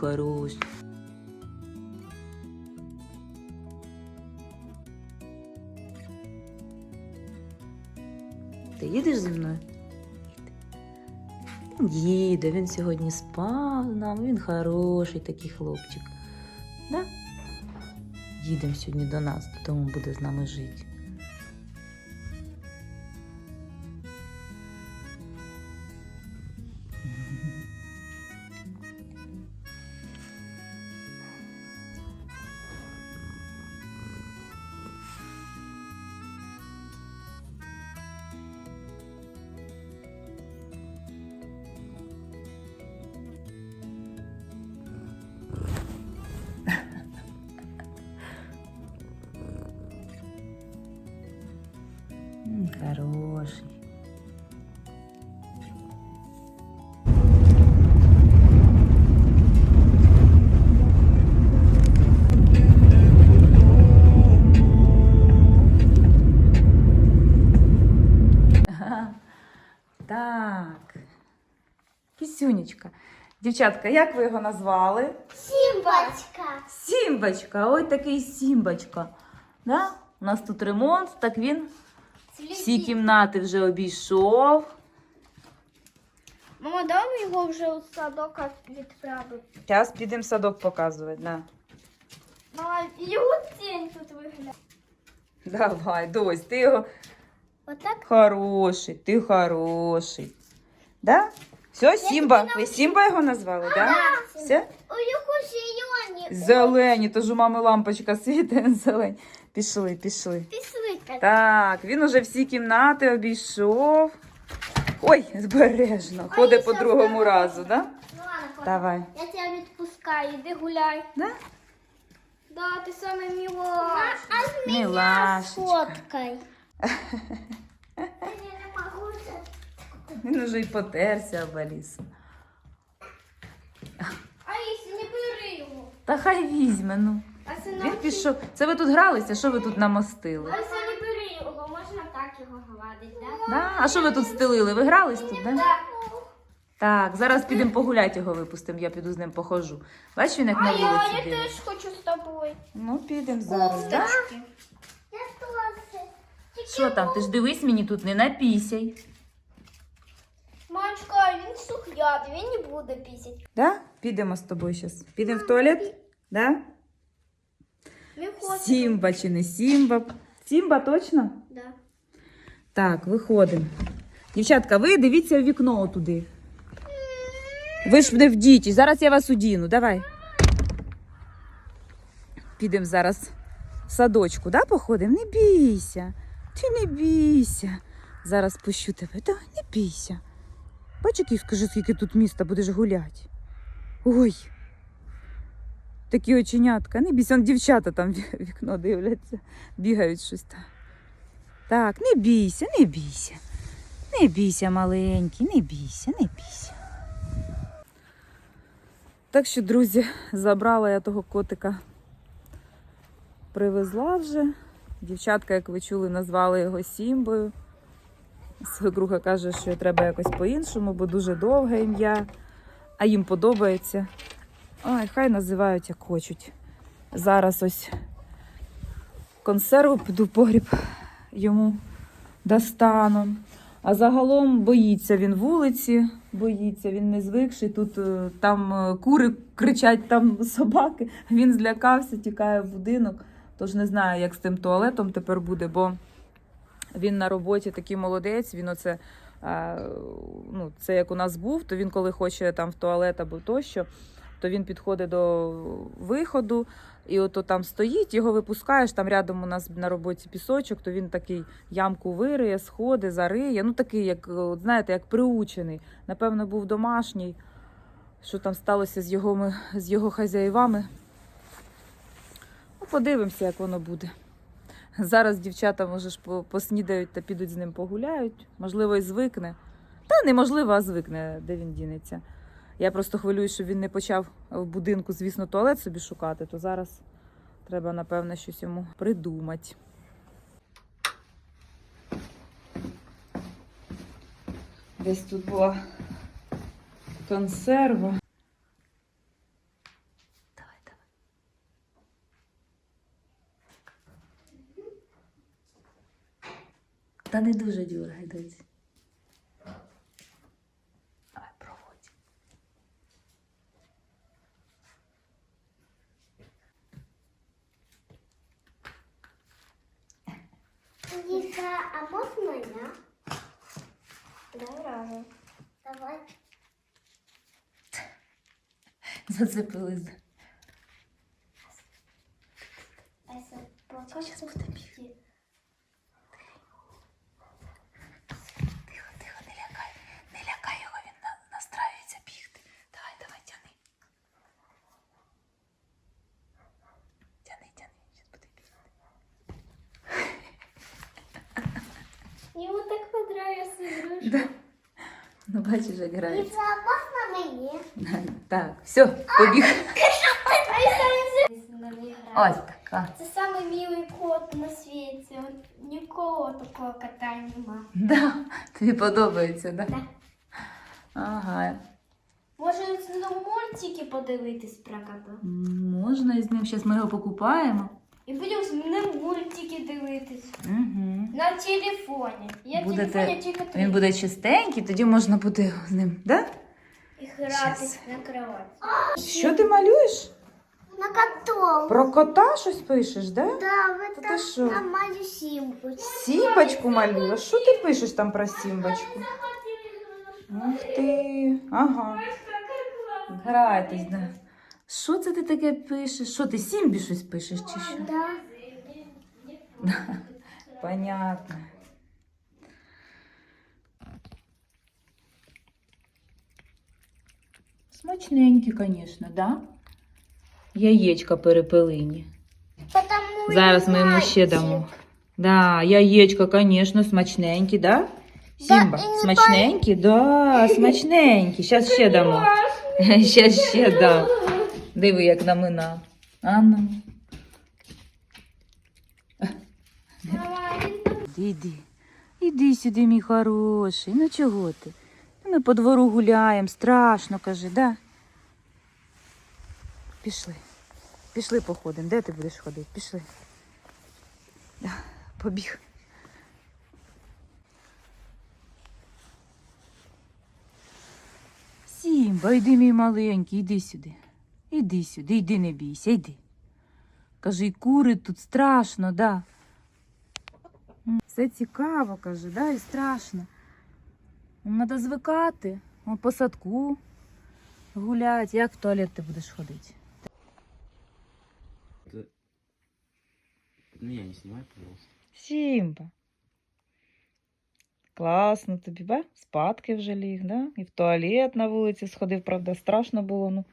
ти. Ти їдеш зі мною? Їде, він сьогодні спав з нами, він хороший такий хлопчик. Да? Їдемо сьогодні до нас, додому буде з нами жити. Дівчатка, як ви його назвали? Сімбочка. Сімбочка, ой такий Сімбочка. Да? У нас тут ремонт, так він всі кімнати вже обійшов. Мама, дай його вже у садок відправити. Зараз підемо садок показувати. Да. Мама, його тінь тут виглядає. Давай, дось, ти його Отак? хороший, ти хороший. Да? Все, Сімба. Ви Сімба його назвали, да? Все? У його зелені. Зелені, тож у мами лампочка світить зелень. Пішли, пішли. Пішли. Так, він уже всі кімнати обійшов. Ой, збережно. Ходить по другому разу, да? Ну Давай. Я тебе відпускаю, іди гуляй. Да? Да, ти саме милаш. А з Милашечка. сфоткай. Він уже й потерся об Алісу. Аїсі, не бери його. Та хай візьме, ну. А це Він пішов. Це ви тут гралися? Що ви тут намостили? Ось не бери його, можна так його гладити, так? Да? А що ви тут стелили? Ви грались тут, да? Так. Так, зараз підемо погуляти його випустимо, я піду з ним похожу. Бачиш, він як на А я, вулиці я теж хочу з тобою. Ну, підемо зараз, так? Да? Я теж. Що там? Ти ж дивись мені тут, не напісяй. Мачка, він сухлядий, він не буде пісять. Да? Підемо з тобою зараз. Підемо в туалет? Да? Сімба чи не Сімба? Сімба точно? Да. Так, виходимо. Дівчатка, ви дивіться в вікно туди. Ви ж не в діті. Зараз я вас удіну. Давай. Підемо зараз в садочку, да, походимо? Не бійся. Ти не бійся. Зараз пущу тебе. Да, не бійся. Бач, який скажи, скільки тут міста будеш гуляти. Ой. Такі оченятка. Не бійся, дівчата там вікно дивляться, бігають щось там. Так, не бійся, не бійся. Не бійся, маленький, не бійся, не бійся. Так що, друзі, забрала я того котика. Привезла вже. Дівчатка, як ви чули, назвали його Сімбою. Свекруха каже, що треба якось по-іншому, бо дуже довге ім'я, а їм подобається. Ой, хай називають як хочуть. Зараз ось консерву піду в погріб йому достану. А загалом боїться він вулиці, боїться, він не звикший. Тут е, там е, кури кричать, там собаки. Він злякався, тікає в будинок. Тож не знаю, як з тим туалетом тепер буде, бо він на роботі такий молодець. Він оце, ну, це як у нас був, то він, коли хоче там в туалет або тощо, то він підходить до виходу, і ото там стоїть, його випускаєш, там рядом у нас на роботі пісочок, то він такий ямку вириє, сходи, зариє. Ну такий, як знаєте, як приучений. Напевно, був домашній. Що там сталося з його, з його хазяївами? Ну, подивимося, як воно буде. Зараз дівчата, може ж, поснідають та підуть з ним погуляють. Можливо, і звикне. Та неможливо, а звикне, де він дінеться. Я просто хвилююсь, щоб він не почав в будинку, звісно, туалет собі шукати, то зараз треба, напевно, щось йому придумати. Десь тут була консерва. Та не дуже дюргай, доці. Давай, проводь. Ліса, а можна я? Давай разом. Давай. Зацепили. за- Ася, покажи. Тихо, тихо, не лякай. Не лякай його, він на- настраюється бігти. Давай, давай, тяни. Тяни, тяни, зараз буде бігти. Йому так понравилась ігрушка. Да. Ну, бачиш, як грається. Ліса, а можна мені? Так, все, побіг. Ось. Така. Це самий милий кот на світі. От нікого такого кота нема. Да, тобі подобається, да? Да. Ага. Може, ну, мультики подивитись про кота. М, Можна із ним. Зараз ми його покупаємо. І будемо з ним мультики дивитись. Угу. На телефоні. Я Будете- телефоні тільки Він буде чистенький, тоді можна буде з ним, да? І гратись на кроваті. Що ти малюєш? На котов. Про кота щось пишеш, да? Да, ви Та ти що? маю сімку. Сімбочку малюєш? Що ти пишеш там про сімбочку? Ух ти. Ага. Грайтесь, да. Що це ти таке пишеш? Що ти Сімбі щось пишеш чи що? Да. Понятно. Смачненькі, звісно, да? Яєчка перепелині. Потому Зараз ми йому ще дамо. Да, яєчка, звісно, смачненькі, да? Сімба, і не смачненькі? Да, смачненькі. Зараз ще дамо. Зараз ще дам. Диви, як намина. А ну. Іди, іди. Сюди, мій хороший. Ну чого ти? Ми по двору гуляємо, страшно, каже, да? Пішли. Пішли походимо. Де ти будеш ходити? Пішли. Побіг. Сімба, йди, мій маленький, іди сюди. Іди сюди, іди, не бійся, йди. Каже, і кури тут страшно, да. Все цікаво, каже, да, і страшно. Треба звикати. О, По садку гуляти. Як в туалет ти будеш ходити? Это... Меня не снимай, пожалуйста. Сімба. Класно тобі, ба? Спадки вже ліг, да? І в туалет на вулиці сходив, правда, страшно було, ну.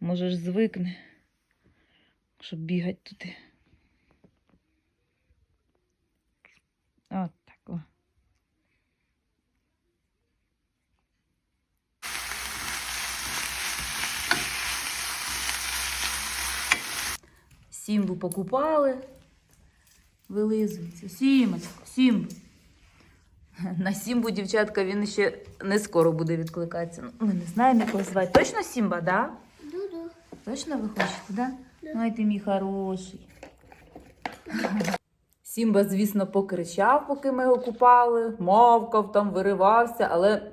Може ж звикне, щоб бігати туди. От так. О. Сімбу покупали. Вилизується. Сімочку, сімбу. На сімбу, дівчатка, він ще не скоро буде відкликатися. Ну, Ми не знаємо, як його звати. Точно Сімба, да? Точно ви хочете, да? Ой, ти мій хороший. Сімба, звісно, покричав, поки ми його купали, мовкав там, виривався, але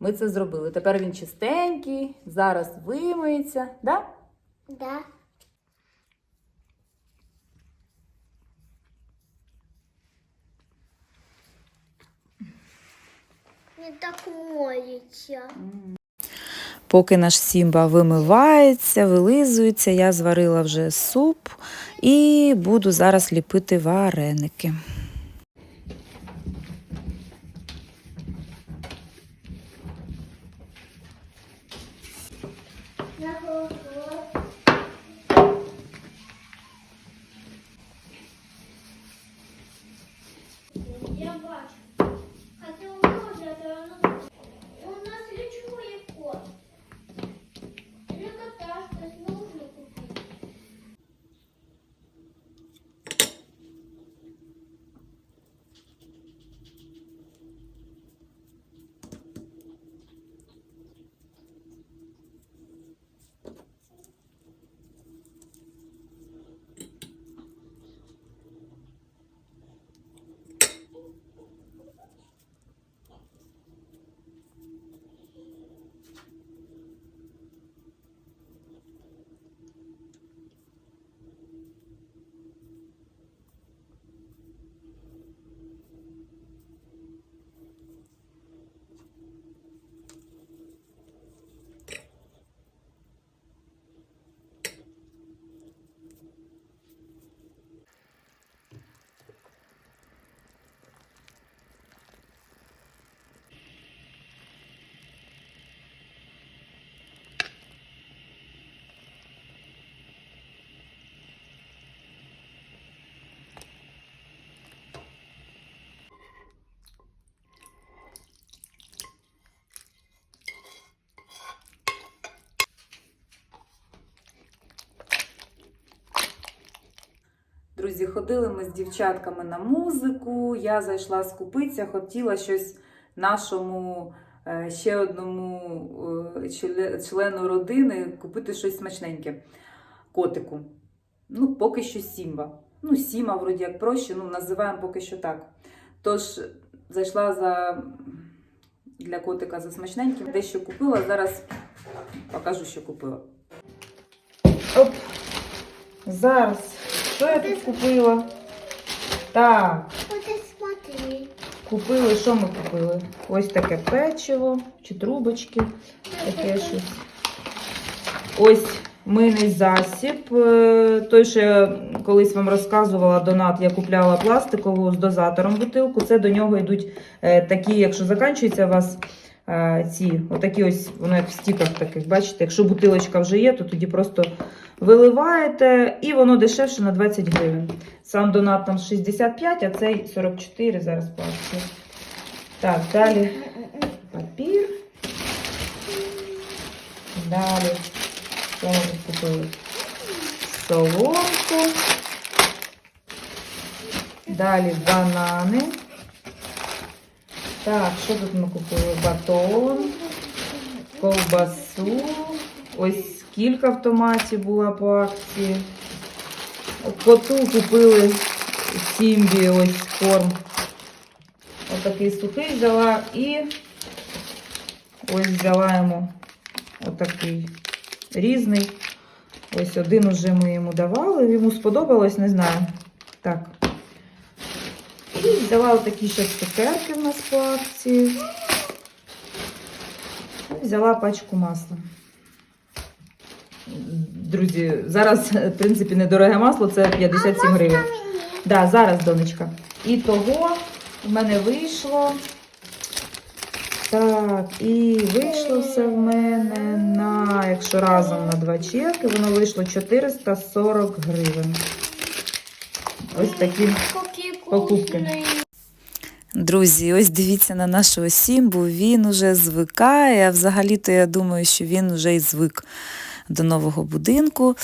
ми це зробили. Тепер він чистенький, зараз вимиється, да? Да. Не так моється. Поки наш Сімба вимивається, вилизується, я зварила вже суп і буду зараз ліпити вареники. Друзі, ходили ми з дівчатками на музику. Я зайшла скупитися, хотіла щось нашому е, ще одному е, члену родини купити щось смачненьке. Котику. Ну, поки що Сімба. Ну, Сіма, вроді як проще, ну, називаємо поки що так. Тож зайшла за для котика за смачненьким, дещо купила. Зараз покажу, що купила. Оп. Зараз. Що я тут купила? Так, купили, що ми купили? Ось таке печиво чи трубочки, таке щось. Ось мийний засіб. е, Той, що я колись вам розказувала, донат, я купляла пластикову з дозатором бутилку. Це до нього йдуть е, такі, якщо закінчуються у вас ці, отакі ось, воно як в стіках таких, бачите, якщо бутилочка вже є, то тоді просто виливаєте і воно дешевше на 20 гривень. Сам донат там 65, а цей 44 зараз акції. Так, далі папір. Далі. Що ми тут купили? Соломку. Далі банани. Так, що тут ми купили? Батон, ковбасу. Ось кілька в томаті була по акції. Коту купили Сімбі ось корм. Отакий сухий взяла і ось взяла йому отакий різний. Ось один уже ми йому давали, йому сподобалось, не знаю. Так. І взяла отакі ще цукерки в нас по акції. І взяла пачку масла. Друзі, зараз, в принципі, недороге масло, це 57 гривень. Да, зараз, донечка. І того в мене вийшло. Так, і вийшло все в мене на, якщо разом на два чеки, воно вийшло 440 гривень. Ось такі. Покупки. Друзі, ось дивіться на нашого Сімбу, він уже звикає. А взагалі-то я думаю, що він вже й звик до нового будинку.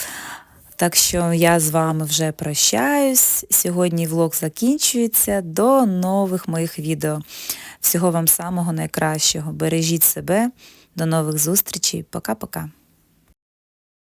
Так що я з вами вже прощаюсь. Сьогодні влог закінчується. До нових моїх відео. Всього вам самого найкращого. Бережіть себе. До нових зустрічей. Пока-пока.